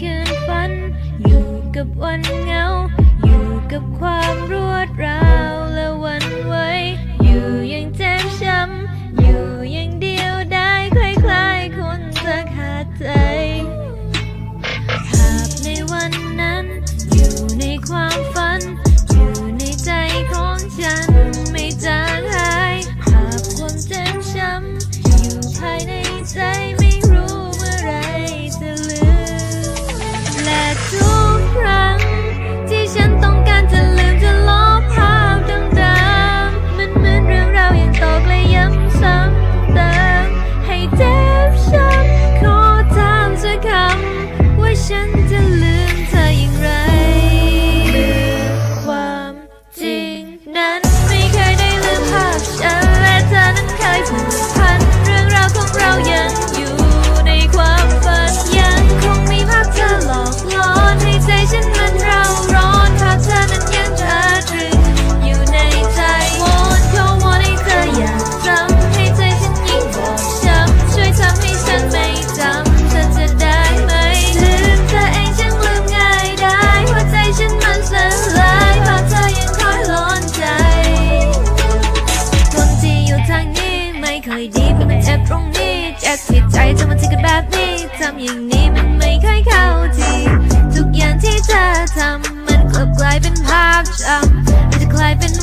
คืนฝัน อยู่กับวันเงา อยู่กับความรวดราวและวันไว้ อยู่ยังเจ็บช้ำอยู่ยังเดียวได้คล้ายๆคนจะขาดใจภาพในวันนั้น อยู่ในความฝัน อยู่ในใจของฉันไม่จางหายภาพความเจ็บช้ำอยู่ภายในใจ บตรงนี้จะผิดใจทำมันทิ้งกันแบบนี้ทำอย่างนี้มันไม่เคยเข้าทีทุกอย่างที่เธอทำมันกลับกลายเป็นภาพจำมันจะกลายเป็น